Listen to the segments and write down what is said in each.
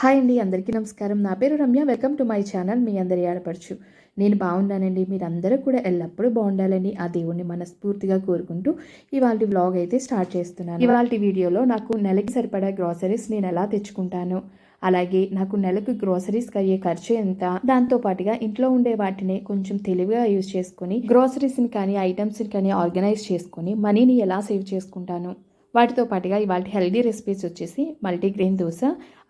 Hi అండి అందరికీ నమస్కారం. నా పేరు Ramya. Welcome to my channel. మీ అందరి ఆడపడుచు. నేను బాగున్నానండి. మీరందరూ కూడా ఎల్లప్పుడూ బాగుండాలని ఆ దేవుణ్ణి మనస్ఫూర్తిగా కోరుకుంటూ ఇవాళ వ్లాగ్ అయితే స్టార్ట్ చేస్తున్నాను. ఇవాళ వీడియోలో నాకు నెలకి సరిపడా గ్రాసరీస్ నేను ఎలా తెచ్చుకుంటాను? అలాగే నాకు నెలకు గ్రోసరీస్కి అయ్యే ఖర్చు ఎంత? దాంతో పాటుగా ఇంట్లో ఉండే వాటిని కొంచెం తెలివిగా యూజ్ చేసుకొని గ్రోసరీస్ని కానీ ఐటమ్స్ని కానీ ఆర్గనైజ్ చేసుకొని మనీని ఎలా సేవ్ చేసుకుంటాను? వాటితో పాటుగా ఇవాళ హెల్దీ రెసిపీస్ వచ్చేసి మల్టీగ్రెయిన్ దోశ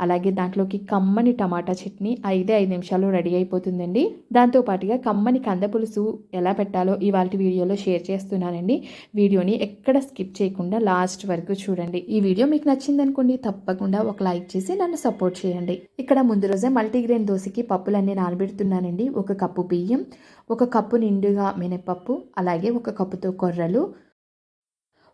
అలాగే దాంట్లోకి కమ్మని టమాటా చట్నీ ఐదే ఐదు నిమిషాల్లో రెడీ అయిపోతుందండి. దాంతో పాటుగా కమ్మని కంద పులుసు ఎలా పెట్టాలో ఇవాళ వీడియోలో షేర్ చేస్తున్నానండి. వీడియోని ఎక్కడ స్కిప్ చేయకుండా లాస్ట్ వరకు చూడండి. ఈ వీడియో మీకు నచ్చిందనుకోండి తప్పకుండా ఒక లైక్ చేసి నన్ను సపోర్ట్ చేయండి. ఇక్కడ ముందు రోజే మల్టీగ్రెయిన్ దోశకి పప్పులన్నీ నానబెడుతున్నానండి. ఒక కప్పు బియ్యం ఒక కప్పు నిండుగా మినపప్పు అలాగే ఒక కప్పుతో కొర్రలు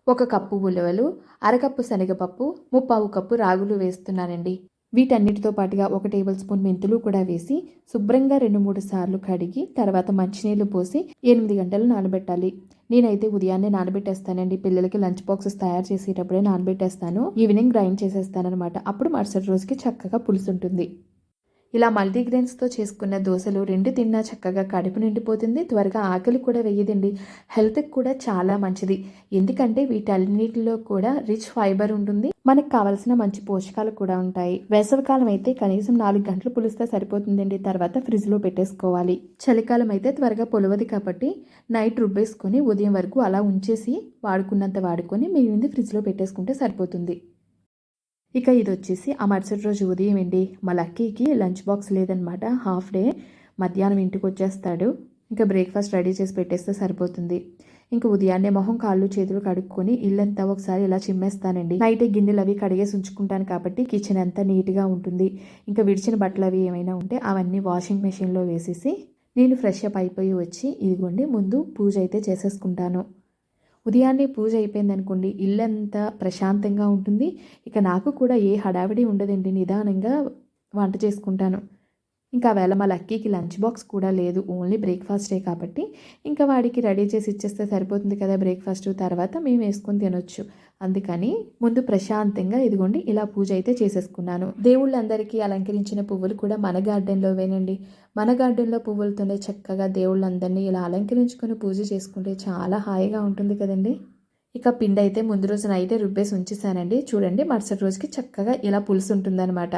ఒక కప్పు ఉలవలు అరకప్పు శనగపప్పు ముప్పావు కప్పు రాగులు వేస్తున్నానండి. వీటన్నిటితో పాటుగా ఒక టేబుల్ స్పూన్ మెంతులు కూడా వేసి శుభ్రంగా రెండు మూడు సార్లు కడిగి తర్వాత మంచినీళ్ళు పోసి ఎనిమిది గంటలు నానబెట్టాలి. నేనైతే ఉదయాన్నే నానబెట్టేస్తానండి. పిల్లలకి లంచ్ బాక్సెస్ తయారు చేసేటప్పుడే నానబెట్టేస్తాను. ఈవినింగ్ గ్రైండ్ చేసేస్తానమాట అప్పుడు మరుసటి రోజుకి చక్కగా పులుసు ఉంటుంది ఇలా మల్టీగ్రెయిన్స్తో చేసుకున్న దోశలు రెండు తిన్నా చక్కగా కడుపు నిండిపోతుంది. త్వరగా ఆకలి కూడా వేయదండి. హెల్త్కి కూడా చాలా మంచిది. ఎందుకంటే వీటన్నిటిలో కూడా రిచ్ ఫైబర్ ఉంటుంది. మనకు కావాల్సిన మంచి పోషకాలు కూడా ఉంటాయి. వేసవికాలం అయితే కనీసం నాలుగు గంటలు పులిస్తే సరిపోతుందండి. తర్వాత ఫ్రిడ్జ్లో పెట్టేసుకోవాలి. చలికాలం అయితే త్వరగా పొలవది కాబట్టి నైట్ రుబ్బేసుకొని ఉదయం వరకు అలా ఉంచేసి వాడుకున్నంత వాడుకొని మిగిలింది ఫ్రిడ్జ్లో పెట్టేసుకుంటే సరిపోతుంది. ఇక ఇది వచ్చేసి ఆ మరుసటి రోజు ఉదయం అండి. మా లక్కీకి లంచ్ బాక్స్ లేదనమాట. Half day. మధ్యాహ్నం ఇంటికి వచ్చేస్తాడు. ఇంకా బ్రేక్ఫాస్ట్ రెడీ చేసి పెట్టేస్తే సరిపోతుంది. ఇంకా ఉదయాన్నే మొహం కాళ్ళు చేతులు కడుక్కొని ఇల్లంతా ఒకసారి ఇలా చిమ్మేస్తానండి. నైట్ గిన్నెలు అవి కడిగేసి ఉంచుకుంటాను కాబట్టి కిచెన్ అంతా నీట్గా ఉంటుంది. ఇంకా విడిచిన బట్టలు అవి ఏమైనా ఉంటే అవన్నీ వాషింగ్ మెషిన్లో వేసేసి నేను ఫ్రెష్ అప్ అయిపోయి వచ్చి ఇదిగోండి ముందు పూజ అయితే చేసేసుకుంటాను. ఉదయాన్నే పూజ అయిపోయింది అనుకోండి ఇల్లంతా ప్రశాంతంగా ఉంటుంది. ఇక నాకు కూడా ఏ హడావిడి ఉండదండి. నిదానంగా వంట చేసుకుంటాను. ఇంకా వేళ మా లక్కీకి లంచ్ బాక్స్ కూడా లేదు ఓన్లీ బ్రేక్ఫాస్టే కాబట్టి. ఇంకా వాడికి రెడీ చేసి ఇచ్చేస్తే సరిపోతుంది కదా బ్రేక్ఫాస్ట్. తర్వాత మేము వేసుకొని తినొచ్చు. అందుకని ముందు ప్రశాంతంగా ఇదిగోండి ఇలా పూజ అయితే చేసేసుకున్నాను. దేవుళ్ళందరికీ అలంకరించిన పువ్వులు కూడా మన గార్డెన్లో వేనండి మన గార్డెన్లో పువ్వులతోనే చక్కగా దేవుళ్ళందరినీ ఇలా అలంకరించుకొని పూజ చేసుకుంటే చాలా హాయిగా ఉంటుంది కదండి. ఇక పిండి అయితే ముందు రోజు నైటే రుబ్బేసి ఉంచేసానండి చూడండి మరుసటి రోజుకి చక్కగా ఇలా పులుసు ఉంటుందన్నమాట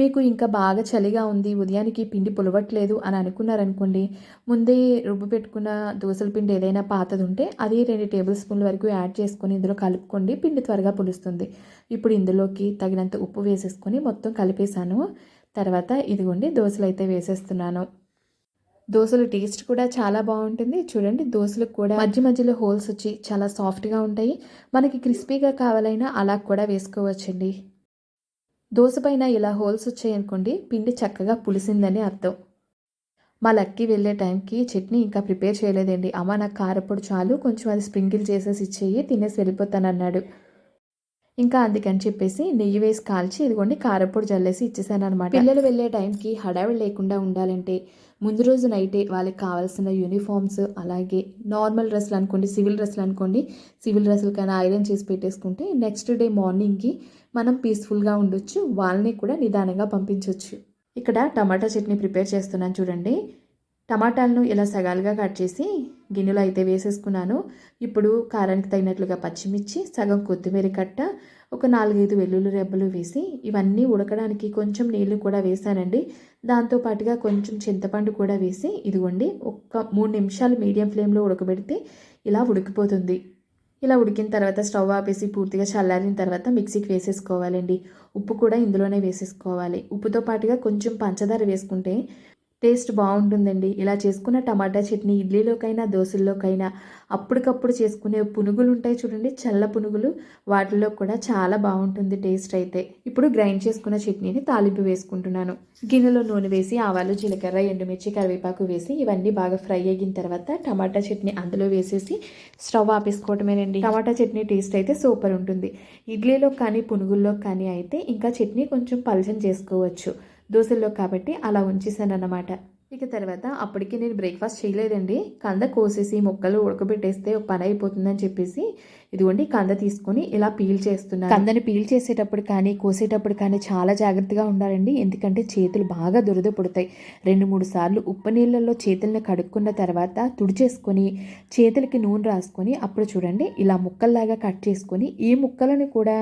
మీకు ఇంకా బాగా చలిగా ఉంది ఉదయానికి పిండి పులవట్లేదు అని అనుకున్నారనుకోండి ముందే రుబ్బు పెట్టుకున్న దోశల పిండి ఏదైనా పాతది ఉంటే అది రెండు టేబుల్ స్పూన్ల వరకు యాడ్ చేసుకొని ఇందులో కలుపుకోండి పిండి త్వరగా పులుస్తుంది. ఇప్పుడు ఇందులోకి తగినంత ఉప్పు వేసేసుకొని మొత్తం కలిపేశాను. తర్వాత ఇదిగోండి దోశలు అయితే వేసేస్తున్నాను. దోశలు టేస్ట్ కూడా చాలా బాగుంటుంది. చూడండి దోశలకు కూడా మధ్య మధ్యలో హోల్స్ వచ్చి చాలా సాఫ్ట్గా ఉంటాయి. మనకి క్రిస్పీగా కావాలైనా అలా కూడా వేసుకోవచ్చండి. దోశపైన ఇలా హోల్స్ వచ్చాయనుకోండి పిండి చక్కగా పులిసిందని అర్థం. మా లక్కీ వెళ్ళే టైంకి చట్నీ ఇంకా ప్రిపేర్ చేయలేదండి. అమ్మ నాకు కారపొడి చాలు కొంచెం అది స్ప్రింకిల్ చేసేసి ఇచ్చేయి తినేసి వెళ్ళిపోతానన్నాడు. ఇంకా అందుకని చెప్పేసి నెయ్యి వేసి కాల్చి ఇదిగోండి కారపొడి జల్లేసి ఇచ్చేసాను అనమాట పిల్లలు వెళ్ళే టైంకి హడావిడి లేకుండా ఉండాలంటే ముందు రోజు నైటే వాళ్ళకి కావాల్సిన యూనిఫామ్స్ అలాగే నార్మల్ డ్రెస్సులు అనుకోండి సివిల్ డ్రెస్సులు అనుకోండి సివిల్ డ్రెస్సులు ఐరన్ చేసి పెట్టేసుకుంటే నెక్స్ట్ డే మార్నింగ్కి మనం పీస్ఫుల్గా ఉండొచ్చు వాళ్ళని కూడా నిదానంగా పంపించవచ్చు ఇక్కడ టమాటా చట్నీ ప్రిపేర్ చేస్తున్నాను చూడండి. టమాటాలను ఇలా సగాలుగా కట్ చేసి గిన్నెలో అయితే వేసేసుకున్నాను. ఇప్పుడు కారానికి తగినట్లుగా పచ్చిమిర్చి సగం కొత్తిమీర కట్ట ఒక నాలుగైదు వెల్లుల్లి రెబ్బలు వేసి ఇవన్నీ ఉడకడానికి కొంచెం నీళ్ళు కూడా వేసానండి. దాంతోపాటుగా కొంచెం చింతపండు కూడా వేసి ఇదిగోండి ఒక్క మూడు నిమిషాలు మీడియం ఫ్లేమ్లో ఉడకబెడితే ఇలా ఉడికిపోతుంది. ఇలా ఉడికిన తర్వాత స్టవ్ ఆపేసి పూర్తిగా చల్లారిన తర్వాత మిక్సీకి వేసేసుకోవాలండి. ఉప్పు కూడా ఇందులోనే వేసేసుకోవాలి. ఉప్పుతో పాటుగా కొంచెం పంచదార వేసుకుంటే టేస్ట్ బాగుంటుందండి. ఇలా చేసుకున్న టమాటా చట్నీ ఇడ్లీలోకైనా దోశల్లోకైనా అప్పటికప్పుడు చేసుకునే పునుగులు ఉంటాయి చూడండి. చల్ల పునుగులు వాటిలో కూడా చాలా బాగుంటుంది టేస్ట్ అయితే. ఇప్పుడు గ్రైండ్ చేసుకున్న చట్నీని తాలింపు వేసుకుంటున్నాను. గిన్నెలో నూనె వేసి ఆవాలు జీలకర్ర ఎండుమిర్చి కరివేపాకు వేసి ఇవన్నీ బాగా ఫ్రై అయిన తర్వాత టమాటా చట్నీ అందులో వేసేసి స్టవ్ ఆపేసుకోవటమేనండి. టమాటా చట్నీ టేస్ట్ అయితే సూపర్ ఉంటుంది. ఇడ్లీలో కానీ పునుగుల్లో కానీ అయితే ఇంకా చట్నీ కొంచెం పలచం చేసుకోవచ్చు. దోశల్లో కాబట్టి అలా ఉంచేసాను అన్నమాట ఇక తర్వాత అప్పటికి నేను బ్రేక్ఫాస్ట్ చేయలేదండి. కంద కోసేసి ముక్కలు ఉడకబెట్టేస్తే ఒక పని అయిపోతుందని చెప్పేసి ఇదిగోండి కంద తీసుకొని ఇలా పీల్ చేస్తున్నాను. కందని పీల్ చేసేటప్పుడు కానీ కోసేటప్పుడు కానీ చాలా జాగ్రత్తగా ఉండాలండి. ఎందుకంటే చేతులు బాగా దురద పుడతాయి. రెండు మూడు సార్లు ఉప్పు నీళ్ళల్లో చేతులను కడుక్కున్న తర్వాత తుడిచేసుకొని చేతులకి నూనె రాసుకొని అప్పుడు చూడండి ఇలా ముక్కల్లాగా కట్ చేసుకొని ఈ ముక్కలను కూడా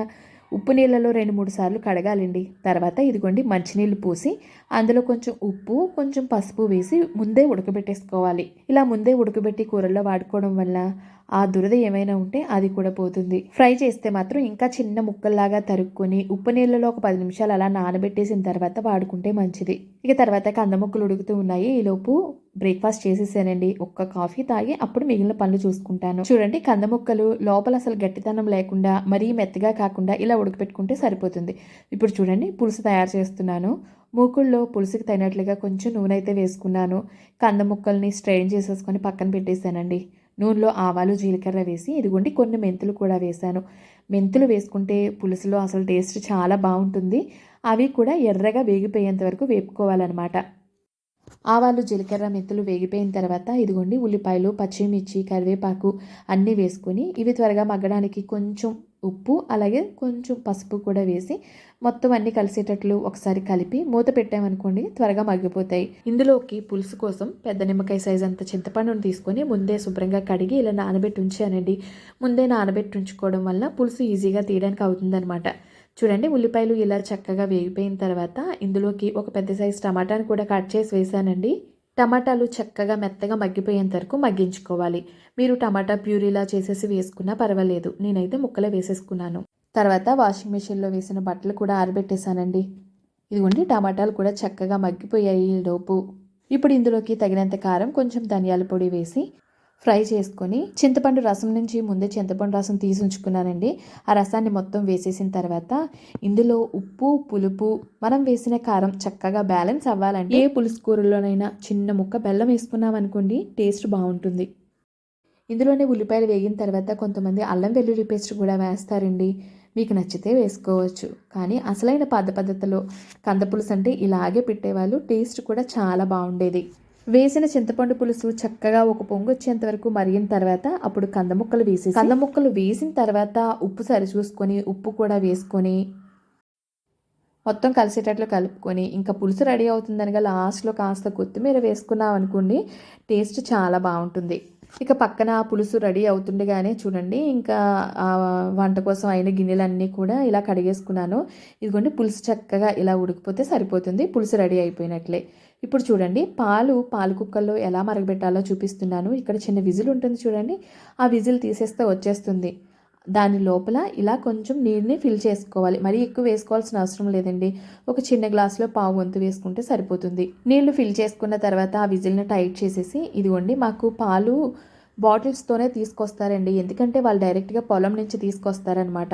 ఉప్పు నీళ్ళలో రెండు మూడు సార్లు కడగాలండి. తర్వాత ఇదిగోండి మంచినీళ్ళు పోసి అందులో కొంచెం ఉప్పు కొంచెం పసుపు వేసి ముందే ఉడకబెట్టేసుకోవాలి. ఇలా ముందే ఉడకబెట్టి కూరల్లో వాడుకోవడం వల్ల ఆ దురద ఏమైనా ఉంటే అది కూడా పోతుంది. ఫ్రై చేస్తే మాత్రం ఇంకా చిన్న ముక్కల్లాగా తరుక్కొని ఉప్పు నీళ్ళలో ఒక పది నిమిషాలు అలా నానబెట్టేసిన తర్వాత వాడుకుంటే మంచిది. ఇక తర్వాత కంద ముక్కలు ఉడుకుతూ ఉన్నాయి. ఈలోపు బ్రేక్ఫాస్ట్ చేసేసానండి. ఒక్క కాఫీ తాగి అప్పుడు మిగిలిన పనులు చూసుకుంటాను. చూడండి కంద ముక్కలు లోపల అసలు గట్టితనం లేకుండా మరీ మెత్తగా కాకుండా ఇలా ఉడకపెట్టుకుంటే సరిపోతుంది. ఇప్పుడు చూడండి పులుసు తయారు చేస్తున్నాను. మూకుల్లో పులుసుకి తగినట్లుగా కొంచెం నూనె అయితే వేసుకున్నాను. కంద ముక్కల్ని స్ట్రెయిన్ చేసేసుకొని పక్కన పెట్టేశానండి. నూనెలో ఆవాలు జీలకర్ర వేసి ఇదిగోండి కొన్ని మెంతులు కూడా వేశాను. మెంతులు వేసుకుంటే పులుసులో అసలు టేస్ట్ చాలా బాగుంటుంది. అవి కూడా ఎర్రగా వేగిపోయేంత వరకు వేపుకోవాలన్నమాట. ఆవాలు జీలకర్ర మెంతులు వేగిపోయిన తర్వాత ఇదిగోండి ఉల్లిపాయలు పచ్చిమిర్చి కరివేపాకు అన్నీ వేసుకొని ఇవి త్వరగా మగ్గడానికి కొంచెం ఉప్పు అలాగే కొంచెం పసుపు కూడా వేసి మొత్తం అన్నీ కలిసేటట్లు ఒకసారి కలిపి మూత పెట్టామనుకోండి త్వరగా మగ్గిపోతాయి. ఇందులోకి పులుసు కోసం పెద్ద నిమ్మకాయ సైజ్ అంత చింతపండును తీసుకొని ముందే శుభ్రంగా కడిగి ఇలా నానబెట్టి ఉంచానండి. ముందే నానబెట్టి ఉంచుకోవడం వల్ల పులుసు ఈజీగా తీయడానికి అవుతుందన్నమాట. చూడండి ఉల్లిపాయలు ఇలా చక్కగా వేగిపోయిన తర్వాత ఇందులోకి ఒక పెద్ద సైజ్ టమాటాను కూడా కట్ చేసి వేసానండి. టమాటాలు చక్కగా మెత్తగా మగ్గిపోయేంత వరకు మగ్గించుకోవాలి. మీరు టమాటా ప్యూరీలా చేసేసి వేసుకున్నా పర్వాలేదు. నేనైతే ముక్కలే వేసేసుకున్నాను. తర్వాత వాషింగ్ మెషిన్లో వేసిన బట్టలు కూడా ఆరబెట్టేశానండి. ఇదిగోండి టమాటాలు కూడా చక్కగా మగ్గిపోయాయి లోపు. ఇప్పుడు ఇందులోకి తగినంత కారం కొంచెం ధనియాల పొడి వేసి ఫ్రై చేసుకొని చింతపండు రసం నుంచి ముందే చింతపండు రసం తీసి ఉంచుకున్నానండి. ఆ రసాన్ని మొత్తం వేసేసిన తర్వాత ఇందులో ఉప్పు పులుపు మనం వేసిన కారం చక్కగా బ్యాలెన్స్ అవ్వాలంటే ఏ పులుసు కూరలోనైనా చిన్న ముక్క బెల్లం వేసుకున్నాం అనుకోండి టేస్ట్ బాగుంటుంది. ఇందులోనే ఉల్లిపాయలు వేగిన తర్వాత కొంతమంది అల్లం వెల్లుల్లి పేస్ట్ కూడా వేస్తారండి. మీకు నచ్చితే వేసుకోవచ్చు. కానీ అసలైన పద్ధ పద్ధతిలో కందపులుసు అంటే ఇలాగే పెట్టేవాళ్ళు టేస్ట్ కూడా చాలా బాగుండేది. వేసిన చింతపండు పులుసు చక్కగా ఒక పొంగు వచ్చేంత వరకు మరిగిన తర్వాత అప్పుడు కంద ముక్కలు వేసి కంద ముక్కలు వేసిన తర్వాత ఉప్పు సరి చూసుకొని ఉప్పు కూడా వేసుకొని మొత్తం కలిసేటట్లు కలుపుకొని ఇంకా పులుసు రెడీ అవుతుందనగా లాస్ట్లో కాస్త కొత్తిమీర వేసుకున్నాం అనుకోండి టేస్ట్ చాలా బాగుంటుంది. ఇక పక్కన పులుసు రెడీ అవుతుండగానే చూడండి ఇంకా వంట కోసం అయిన గిన్నెలన్నీ కూడా ఇలా కడిగేసుకున్నాను. ఇదిగోండి పులుసు చక్కగా ఇలా ఉడికిపోతే సరిపోతుంది పులుసు రెడీ అయిపోయినట్లే. ఇప్పుడు చూడండి పాలు పాలు కుక్కల్లో ఎలా మరగబెట్టాలో చూపిస్తున్నాను. ఇక్కడ చిన్న విజిల్ ఉంటుంది చూడండి ఆ విజిల్ తీసేస్తే వచ్చేస్తుంది. దాని లోపల ఇలా కొంచెం నీరుని ఫిల్ చేసుకోవాలి. మరీ ఎక్కువ వేసుకోవాల్సిన అవసరం లేదండి. ఒక చిన్న గ్లాసులో పావు వంతు వేసుకుంటే సరిపోతుంది. నీళ్ళు ఫిల్ చేసుకున్న తర్వాత ఆ విజిల్ని టైట్ చేసేసి ఇదిగోండి మాకు పాలు బాటిల్స్తోనే తీసుకొస్తారండి. ఎందుకంటే వాళ్ళు డైరెక్ట్గా పొలం నుంచి తీసుకొస్తారనమాట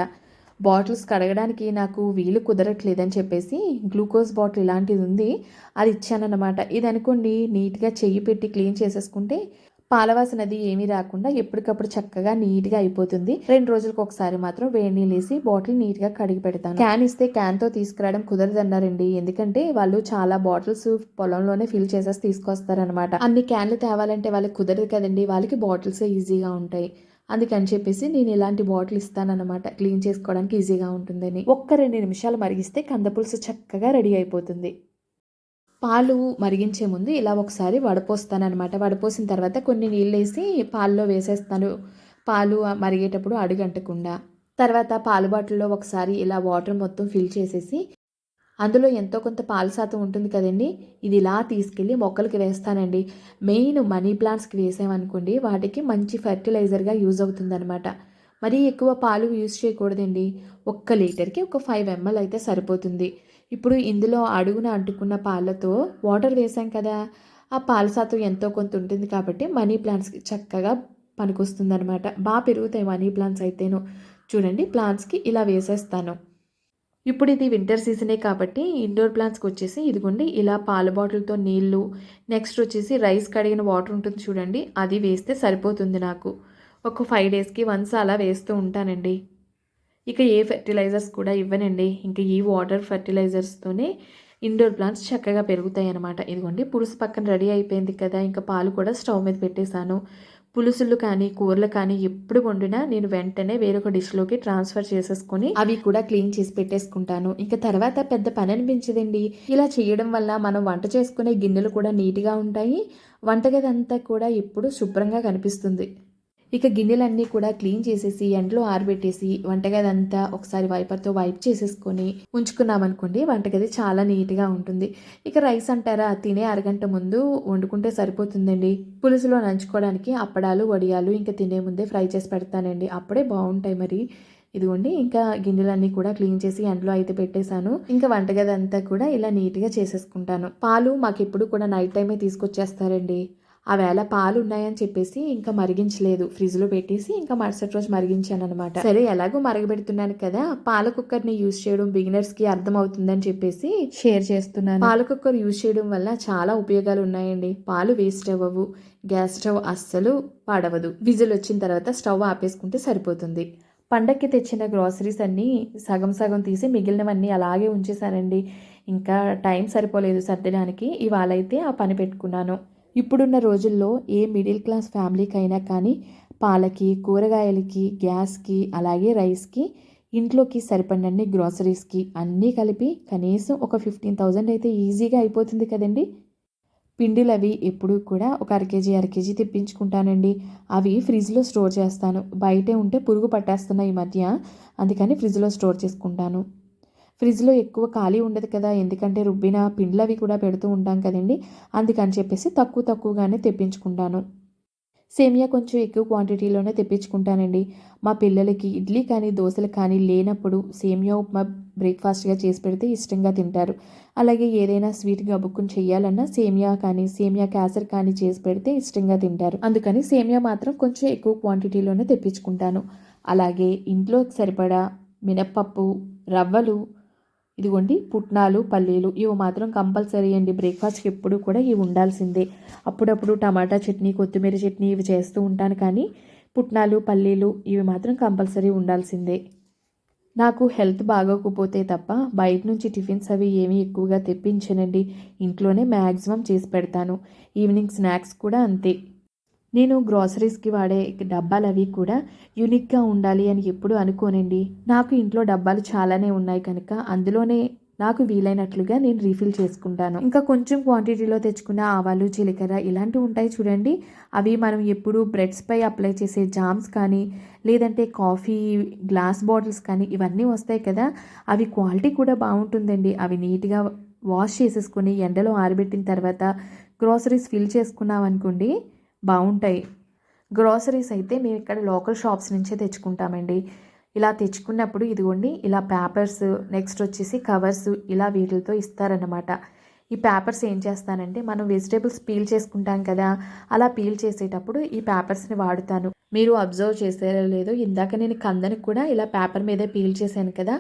బాటిల్స్ కడగడానికి నాకు వీలు కుదరట్లేదని చెప్పేసి గ్లూకోజ్ బాటిల్ ఇలాంటిది ఉంది అది ఇచ్చానన్నమాట. ఇది అనుకోండి నీట్గా చెయ్యి పెట్టి క్లీన్ చేసేసుకుంటే పాలవాసన అది ఏమీ రాకుండా ఎప్పటికప్పుడు చక్కగా నీట్గా అయిపోతుంది. రెండు రోజులకు ఒకసారి మాత్రం వేడి నీళ్ళు వేసి బాటిల్ నీట్గా కడిగి పెడతాను. క్యాన్ ఇస్తే క్యాన్తో తీసుకురావడం కుదరదన్నారండి. ఎందుకంటే వాళ్ళు చాలా బాటిల్స్ పొలంలోనే ఫిల్ చేసేసి తీసుకొస్తారనమాట అన్ని క్యాన్లు తేవాలంటే వాళ్ళకి కుదరదు కదండి. వాళ్ళకి బాటిల్సే ఈజీగా ఉంటాయి. అందుకని చెప్పేసి నేను ఇలాంటి బాటిల్ ఇస్తానన్నమాట. క్లీన్ చేసుకోవడానికి ఈజీగా ఉంటుందని. ఒక్క రెండు నిమిషాలు మరిగిస్తే కందపులుసు చక్కగా రెడీ అయిపోతుంది. పాలు మరిగించే ముందు ఇలా ఒకసారి వడపోస్తానమాట వడపోసిన తర్వాత కొన్ని నీళ్ళు వేసి పాల్లో వేసేస్తాను. పాలు మరిగేటప్పుడు అడుగంటకుండా. తర్వాత పాలు బాటిల్లో ఒకసారి ఇలా వాటర్ మొత్తం ఫిల్ చేసేసి అందులో ఎంతో కొంత పాల శాతం ఉంటుంది కదండి. ఇది ఇలా తీసుకెళ్ళి మొక్కలకి వేస్తానండి. మెయిన్ మనీ ప్లాంట్స్కి వేసామనుకోండి వాటికి మంచి ఫెర్టిలైజర్గా యూజ్ అవుతుందన్నమాట. మరీ ఎక్కువ పాలు యూజ్ చేయకూడదండి. ఒక్క లీటర్కి ఒక ఫైవ్ ఎంఎల్ అయితే సరిపోతుంది. ఇప్పుడు ఇందులో అడుగున అంటుకున్న పాలతో వాటర్ వేసాం కదా ఆ పాల శాతం ఎంతో కొంత ఉంటుంది కాబట్టి మనీ ప్లాంట్స్కి చక్కగా పనికొస్తుంది అనమాట బాగా పెరుగుతాయి మనీ ప్లాంట్స్ అయితేను. చూడండి ప్లాంట్స్కి ఇలా వేసేస్తాను. ఇప్పుడు ఇది వింటర్ సీజనే కాబట్టి ఇండోర్ ప్లాంట్స్కి వచ్చేసి ఇదిగోండి ఇలా పాల బాటిల్తో నీళ్ళు నెక్స్ట్ వచ్చేసి రైస్ కడిగిన వాటర్ ఉంటుంది చూడండి అది వేస్తే సరిపోతుంది నాకు. ఒక ఫైవ్ డేస్కి వన్స్ అలా వేస్తూ ఉంటానండి. ఇక ఏ ఫెర్టిలైజర్స్ కూడా ఇవ్వనండి. ఇంకా ఈ వాటర్ ఫెర్టిలైజర్స్తోనే ఇండోర్ ప్లాంట్స్ చక్కగా పెరుగుతాయి అన్నమాట. ఇదిగోండి పులుసు పక్కన రెడీ అయిపోయింది కదా ఇంకా పాలు కూడా స్టవ్ మీద పెట్టేశాను. పులుసులు కానీ కూరలు కానీ ఎప్పుడు వండినా నేను వెంటనే వేరొక డిష్లోకి ట్రాన్స్ఫర్ చేసేసుకొని అవి కూడా క్లీన్ చేసి పెట్టేసుకుంటాను. ఇంకా తర్వాత పెద్ద పని అనిపించదండి. ఇలా చేయడం వల్ల మనం వంట చేసుకునే గిన్నెలు కూడా నీట్గా ఉంటాయి. వంటగది అంతా కూడా ఎప్పుడు శుభ్రంగా కనిపిస్తుంది. ఇక గిన్నెలన్నీ కూడా క్లీన్ చేసేసి ఎండలో ఆరబెట్టేసి వంటగది అంతా ఒకసారి వైపర్తో వైప్ చేసేసుకొని ఉంచుకున్నామనుకోండి వంటగది చాలా నీట్గా ఉంటుంది. ఇక రైస్ అంటారా తినే అరగంట ముందు వండుకుంటే సరిపోతుందండి. పులుసులో నంచుకోవడానికి అప్పడాలు వడియాలు ఇంకా తినే ముందే ఫ్రై చేసి పెడతానండి. అప్పుడే బాగుంటాయి మరి. ఇదిగోండి ఇంకా గిన్నెలన్నీ కూడా క్లీన్ చేసి ఎండలో అయితే పెట్టేశాను. ఇంకా వంటగది అంతా కూడా ఇలా నీట్గా చేసేసుకుంటాను. పాలు మాకు ఎప్పుడు కూడా నైట్ టైమే తీసుకొచ్చేస్తారండి. ఆ వేళ పాలు ఉన్నాయని చెప్పేసి ఇంకా మరిగించలేదు. ఫ్రిడ్జ్లో పెట్టేసి ఇంకా మరుసటి రోజు మరిగించాను అనమాట సరే ఎలాగో మరగబెడుతున్నాను కదా పాల కుక్కర్ని యూజ్ చేయడం బిగినర్స్కి అర్థం అవుతుందని చెప్పేసి షేర్ చేస్తున్నాను. పాల కుక్కర్ యూజ్ చేయడం వల్ల చాలా ఉపయోగాలు ఉన్నాయండి పాలు వేస్ట్ అవ్వవు గ్యాస్ స్టవ్ అస్సలు పాడవదు. విజిల్ వచ్చిన తర్వాత స్టవ్ ఆపేసుకుంటే సరిపోతుంది. పండక్కి తెచ్చిన గ్రాసరీస్ అన్నీ సగం సగం తీసి మిగిలినవన్నీ అలాగే ఉంచేసానండి ఇంకా టైం సరిపోలేదు సర్దడానికి. ఇవాళ అయితే ఆ పని పెట్టుకున్నాను. ఇప్పుడున్న రోజుల్లో ఏ మిడిల్ క్లాస్ ఫ్యామిలీకి అయినా కానీ పాలకి కూరగాయలకి గ్యాస్కి అలాగే రైస్కి ఇంట్లోకి సరిపడినన్ని గ్రాసరీస్కి అన్నీ కలిపి కనీసం ఒక ఫిఫ్టీన్ థౌజండ్ అయితే ఈజీగా అయిపోతుంది కదండి. పిండిలు అవి ఎప్పుడూ కూడా ఒక అర కేజీ తెప్పించుకుంటానండి. అవి ఫ్రిడ్జ్లో స్టోర్ చేస్తాను. బయటే ఉంటే పురుగు పట్టేస్తున్నాయి ఈ మధ్య అందుకని ఫ్రిడ్జ్లో స్టోర్ చేసుకుంటాను. ఫ్రిడ్జ్లో ఎక్కువ ఖాళీ ఉండదు కదా ఎందుకంటే రుబ్బిన పిండ్లు అవి కూడా పెడుతూ ఉంటాం కదండి అందుకని చెప్పేసి తక్కువ తక్కువగానే తెప్పించుకుంటాను. సేమియా కొంచెం ఎక్కువ క్వాంటిటీలోనే తెప్పించుకుంటానండి. మా పిల్లలకి ఇడ్లీ కానీ దోశలు కానీ లేనప్పుడు సేమియా ఉప్మా బ్రేక్ఫాస్ట్గా చేసి పెడితే ఇష్టంగా తింటారు. అలాగే ఏదైనా స్వీట్ గబుక్కుని చేయాలన్నా సేమియా కానీ సేమియా క్యాసర్ కానీ చేసి పెడితే ఇష్టంగా తింటారు. అందుకని సేమియా మాత్రం కొంచెం ఎక్కువ క్వాంటిటీలోనే తెప్పించుకుంటాను. అలాగే ఇంట్లోకి సరిపడా మినప్పప్పు రవ్వలు ఇదిగోండి పుట్నాలు పల్లీలు ఇవి మాత్రం కంపల్సరీ అండి. బ్రేక్ఫాస్ట్కి ఎప్పుడు కూడా ఇవి ఉండాల్సిందే. అప్పుడప్పుడు టమాటా చట్నీ కొత్తిమీర చట్నీ ఇవి చేస్తూ ఉంటాను కానీ పుట్నాలు పల్లీలు ఇవి మాత్రం కంపల్సరీ ఉండాల్సిందే. నాకు హెల్త్ బాగోకపోతే తప్ప బయట నుంచి టిఫిన్స్ అవి ఏమీ ఎక్కువగా తెప్పించనండి. ఇంట్లోనే మ్యాక్సిమం చేసి పెడతాను. ఈవినింగ్ స్నాక్స్ కూడా అంతే. నేను గ్రాసరీస్కి వాడే డబ్బాలు అవి కూడా యూనిక్గా ఉండాలి అని ఎప్పుడు అనుకోనండి. నాకు ఇంట్లో డబ్బాలు చాలానే ఉన్నాయి కనుక అందులోనే నాకు వీలైనట్లుగా నేను రీఫిల్ చేసుకుంటాను. ఇంకా కొంచెం క్వాంటిటీలో తెచ్చుకున్న ఆవాలు జీలకర్ర ఇలాంటివి ఉంటాయి చూడండి. అవి మనం ఎప్పుడు బ్రెడ్స్పై అప్లై చేసే జామ్స్ కానీ లేదంటే కాఫీ గ్లాస్ బాటిల్స్ కానీ ఇవన్నీ వస్తాయి కదా. అవి క్వాలిటీ కూడా బాగుంటుందండి. అవి నీట్గా వాష్ చేసేసుకొని ఎండలో ఆరబెట్టిన తర్వాత గ్రోసరీస్ ఫిల్ చేసుకున్నాం అనుకోండి బాగుంటాయి. గ్రాసరీస్ అయితే మేము ఇక్కడ లోకల్ షాప్స్ నుంచే తెచ్చుకుంటామండి. ఇలా తెచ్చుకున్నప్పుడు ఇదిగోండి ఇలా పేపర్స్ నెక్స్ట్ వచ్చేసి కవర్స్ ఇలా వీటితో ఇస్తారన్నమాట. ఈ పేపర్స్ ఏం చేస్తానంటే మనం వెజిటేబుల్స్ పీల్ చేసుకుంటాం కదా అలా పీల్ చేసేటప్పుడు ఈ పేపర్స్ని వాడుతాను. మీరు అబ్జర్వ్ చేసారో లేదో ఇందాక నేను కందని కూడా ఇలా పేపర్ మీదే పీల్ చేశాను కదా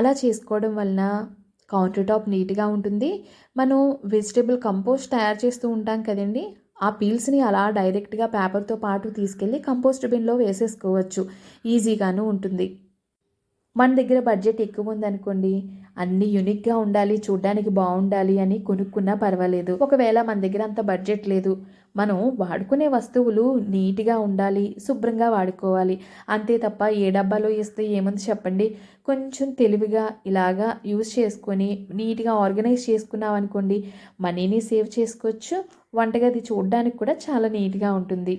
అలా చేసుకోవడం వలన కౌంటర్ టాప్ నీట్గా ఉంటుంది. మనం వెజిటేబుల్ కంపోస్ట్ తయారు చేస్తూ ఉంటాం కదండి. ఆ పీల్స్ని అలా డైరెక్ట్గా పేపర్తో పాటు తీసుకెళ్ళి కంపోస్ట్ బిన్లో వేసేసుకోవచ్చు. ఈజీగాను ఉంటుంది. మన దగ్గర బడ్జెట్ ఎక్కువ ఉందనుకోండి అన్నీ యూనిక్గా ఉండాలి చూడ్డానికి బాగుండాలి అని కొనుక్కున్నా పర్వాలేదు. ఒకవేళ మన దగ్గర అంత బడ్జెట్ లేదు మనం వాడుకునే వస్తువులు నీట్గా ఉండాలి శుభ్రంగా వాడుకోవాలి. అంతే తప్ప ఏ డబ్బాలో ఇస్తే ఏముంది చెప్పండి? కొంచెం తెలివిగా ఇలాగా యూజ్ చేసుకొని నీట్గా ఆర్గనైజ్ చేసుకున్నాం అనుకోండి మనీని సేవ్ చేసుకోవచ్చు. వంటగది చూడడానికి కూడా చాలా నీట్గా ఉంటుంది.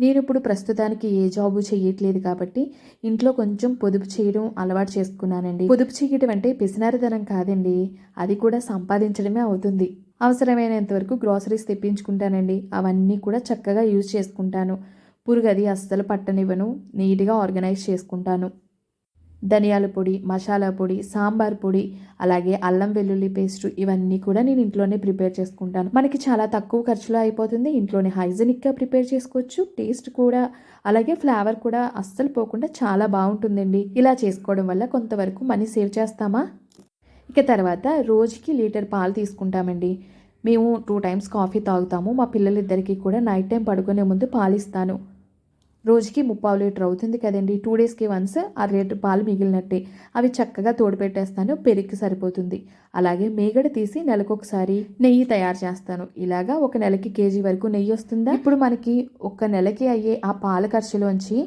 నేను ఇప్పుడు ప్రస్తుతానికి ఏ జాబు చేయట్లేదు కాబట్టి ఇంట్లో కొంచెం పొదుపు చేయడం అలవాటు చేసుకున్నానండి. పొదుపు చేయడం అంటే పిసినారితనం కాదండి. అది కూడా సంపాదించడమే అవుతుంది. అవసరమైనంత వరకు గ్రాసరీస్ తెప్పించుకుంటానండి. అవన్నీ కూడా చక్కగా యూజ్ చేసుకుంటాను. పురుగది అస్సలు పట్టనివ్వను. నీట్గా ఆర్గనైజ్ చేసుకుంటాను. ధనియాల పొడి మసాలా పొడి సాంబార్ పొడి అలాగే అల్లం వెల్లుల్లి పేస్ట్ ఇవన్నీ కూడా నేను ఇంట్లోనే ప్రిపేర్ చేసుకుంటాను. మనకి చాలా తక్కువ ఖర్చులో అయిపోతుంది. ఇంట్లోనే హైజెనిక్గా ప్రిపేర్ చేసుకోవచ్చు. టేస్ట్ కూడా అలాగే ఫ్లేవర్ కూడా అస్సలు పోకుండా చాలా బాగుంటుందండి. ఇలా చేసుకోవడం వల్ల కొంతవరకు మనీ సేవ్ చేస్తామా? ఇక తర్వాత రోజుకి లీటర్ పాలు తీసుకుంటామండి. మేము టూ టైమ్స్ కాఫీ తాగుతాము. మా పిల్లలిద్దరికీ కూడా నైట్ టైం పడుకునే ముందు పాలిస్తాను. రోజుకి ముప్పావు లీటర్ అవుతుంది కదండి. టూ డేస్కి వన్స్ అర లీటర్ పాలు మిగిలినట్టే. అవి చక్కగా తోడుపెట్టేస్తాను పెరిగి సరిపోతుంది. అలాగే మేగడ తీసి నెలకొకసారి నెయ్యి తయారు చేస్తాను. ఇలాగా ఒక నెలకి కేజీ వరకు నెయ్యి వస్తుందా? ఇప్పుడు మనకి ఒక నెలకి అయ్యే ఆ పాల ఖర్చులోంచి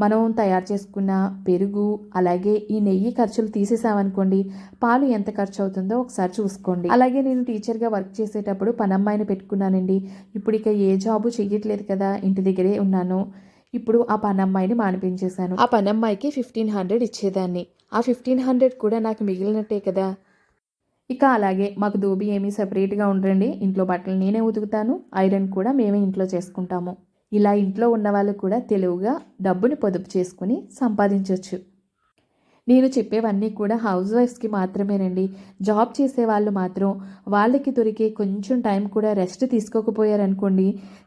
మనం తయారు చేసుకున్న పెరుగు అలాగే ఈ నెయ్యి ఖర్చులు తీసేసామనుకోండి పాలు ఎంత ఖర్చు అవుతుందో ఒకసారి చూసుకోండి. అలాగే నేను టీచర్గా వర్క్ చేసేటప్పుడు పనమ్మాయిని పెట్టుకున్నానండి. ఇప్పుడు ఇక ఏ జాబు చెయ్యట్లేదు కదా ఇంటి దగ్గరే ఉన్నాను. ఇప్పుడు ఆ పనమ్మాయిని మానిపించేశాను. ఆ పనమ్మాయికి ఫిఫ్టీన్ హండ్రెడ్ ఇచ్చేదాన్ని. ఆ ఫిఫ్టీన్ హండ్రెడ్ కూడా నాకు మిగిలినట్టే కదా. ఇక అలాగే మాకు దోబి ఏమీ సపరేట్గా ఉండరండి. ఇంట్లో బట్టలు నేనే ఉతుకుతాను. ఐరన్ కూడా మేమే ఇంట్లో చేసుకుంటాము. ఇలా ఇంట్లో ఉన్న వాళ్ళు కూడా తెలివిగా డబ్బుని పొదుపు చేసుకుని సంపాదించవచ్చు నేను చెప్పేవన్నీ కూడా హౌస్ వైఫ్స్కి మాత్రమేనండి. జాబ్ చేసే వాళ్ళు మాత్రం వాళ్ళకి దొరికే కొంచెం టైం కూడా రెస్ట్ తీసుకోకపోయారనుకోండి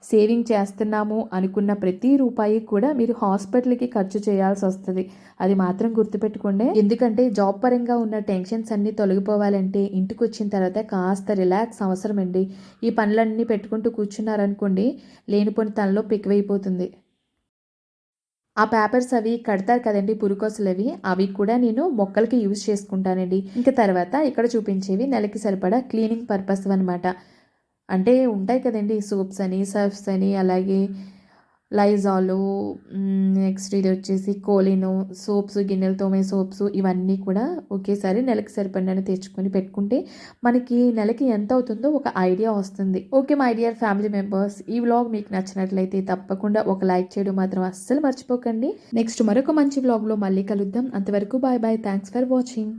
సేవింగ్ చేస్తున్నాము అనుకున్న ప్రతి రూపాయి కూడా మీరు హాస్పిటల్కి ఖర్చు చేయాల్సి వస్తుంది అది మాత్రం గుర్తుపెట్టుకోండి. ఎందుకంటే జాబ్ పరంగా ఉన్న టెన్షన్స్ అన్నీ తొలగిపోవాలంటే ఇంటికి వచ్చిన తర్వాత కాస్త రిలాక్స్ అవసరమండి. ఈ పనులన్నీ పెట్టుకుంటూ కూర్చున్నారనుకోండి లేనిపోని తనలో పిక్వైపోతుంది. ఆ పేపర్స్ అవి కడతారు కదండి పురుకోసలు అవి. అవి కూడా నేను మొక్కలకి యూజ్ చేసుకుంటానండి. ఇంకా తర్వాత ఇక్కడ చూపించేవి నెలకి సరిపడా క్లీనింగ్ పర్పస్ అనమాట అంటే ఉంటాయి కదండి సోప్స్ అని సర్ఫ్స్ అని అలాగే లైజాలు నెక్స్ట్ ఇది వచ్చేసి కోలిను సోప్స్ గిన్నెలు తోమే సోప్స్ ఇవన్నీ కూడా ఒకేసారి నెలకి సరిపడినని తెచ్చుకొని పెట్టుకుంటే మనకి నెలకి ఎంత అవుతుందో ఒక ఐడియా వస్తుంది. Okay my dear family members ఈ వ్లాగ్ మీకు నచ్చినట్లయితే తప్పకుండా ఒక లైక్ చేయడం మాత్రం అస్సలు మర్చిపోకండి. నెక్స్ట్ మరొక మంచి వ్లాగ్లో మళ్ళీ కలుద్దాం. అంతవరకు bye bye thanks for watching.